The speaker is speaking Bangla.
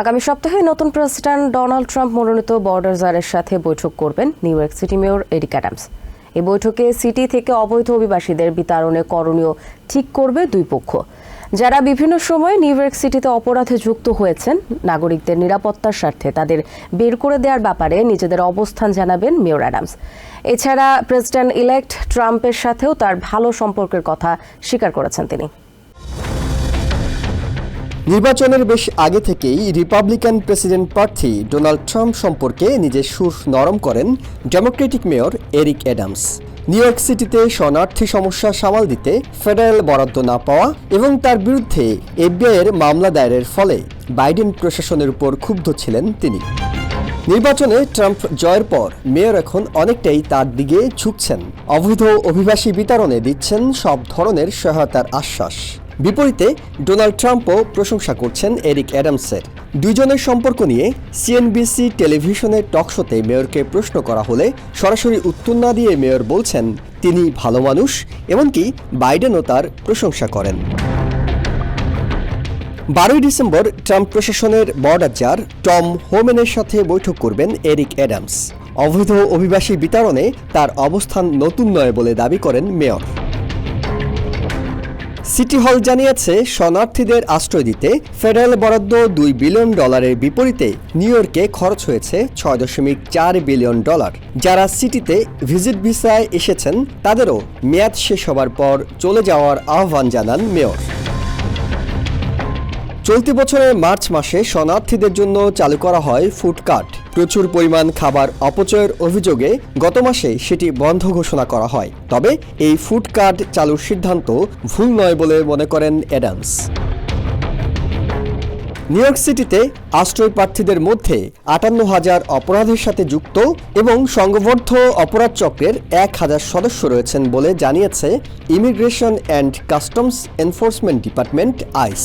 আগামী সপ্তাহে নতুন প্রেসিডেন্ট ডোনাল্ড ট্রাম্প মনোনীত বর্ডারজারের সাথে বৈঠক করবেন New York City mayor Eric Adams. এই বৈঠকে সিটি থেকে অবৈধ অভিবাসীদের বিতাড়নে করণীয় ঠিক করবে দুই পক্ষ। যারা বিভিন্ন সময় নিউ ইয়র্ক সিটিতে অপরাধে যুক্ত হয়েছেন, নাগরিকদের নিরাপত্তার স্বার্থে তাদের বের করে দেওয়ার ব্যাপারে নিজেদের অবস্থান জানাবেন মেয়র অ্যাডামস। এছাড়া প্রেসিডেন্ট ইলেক্ট ট্রাম্পের সাথেও তার ভালো সম্পর্কের কথা স্বীকার করেছেন তিনি। নির্বাচনের বেশ আগে থেকেই রিপাবলিকান প্রেসিডেন্ট প্রার্থী ডোনাল্ড ট্রাম্প সম্পর্কে নিজের সুর নরম করেন Democratic mayor Eric Adams New York সিটিতে শরণার্থী সমস্যা সামাল দিতে ফেডারেল বরাদ্দ না পাওয়া এবং তার বিরুদ্ধে এফবিআইয়ের মামলা দায়েরের ফলে বাইডেন প্রশাসনের উপর ক্ষুব্ধ ছিলেন তিনি। নির্বাচনে ট্রাম্প জয়ের পর মেয়র এখন অনেকটাই তার দিকে ঝুঁকছেন। অবৈধ অভিবাসী বিতরণে দিচ্ছেন সব ধরনের সহায়তার আশ্বাস। বিপরীতে ডোনাল্ড ট্রাম্পও প্রশংসা করছেন এরিক অ্যাডামসের। দুইজনের সম্পর্ক নিয়ে সিএনবিসি টেলিভিশনের টকশোতে মেয়রকে প্রশ্ন করা হলে সরাসরি উত্তর না দিয়ে মেয়র বলছেন, তিনি ভালো মানুষ, এমনকি বাইডেনও তার প্রশংসা করেন। বারোই ডিসেম্বর ট্রাম্প প্রশাসনের বর্ডার টম হোমেনের সাথে বৈঠক করবেন এরিক অ্যাডামস। অবৈধ অভিবাসী বিতরণে তার অবস্থান নতুন নয় বলে দাবি করেন মেয়র। সিটি হল জানিয়েছে, শরণার্থীদের আশ্রয় দিতে ফেডারেল বরাদ্দ দুই বিলিয়ন ডলারের বিপরীতে নিউ ইয়র্কে খরচ হয়েছে ছয় দশমিক চার বিলিয়ন ডলার। যারা সিটিতে ভিজিট ভিসায় এসেছেন, তাদেরও মেয়াদ শেষ হবার পর চলে যাওয়ার আহ্বান জানান মেয়র। চলতি বছরের মার্চ মাসে শরণার্থীদের জন্য চালু করা হয় ফুড কার্ট। প্রচুর পরিমাণ খাবার অপচয়ের অভিযোগে গত মাসে সেটি বন্ধ ঘোষণা করা হয়। তবে এই ফুড কার্ট চালুর সিদ্ধান্ত ভুল নয় বলে মনে করেন অ্যাডামস। নিউ ইয়র্ক সিটিতে আশ্রয় প্রার্থীদের মধ্যে আটান্ন হাজার অপরাধের সাথে যুক্ত এবং সংঘবদ্ধ অপরাধ চক্রের এক হাজার সদস্য রয়েছেন বলে জানিয়েছে Immigration and Customs Enforcement Department ICE.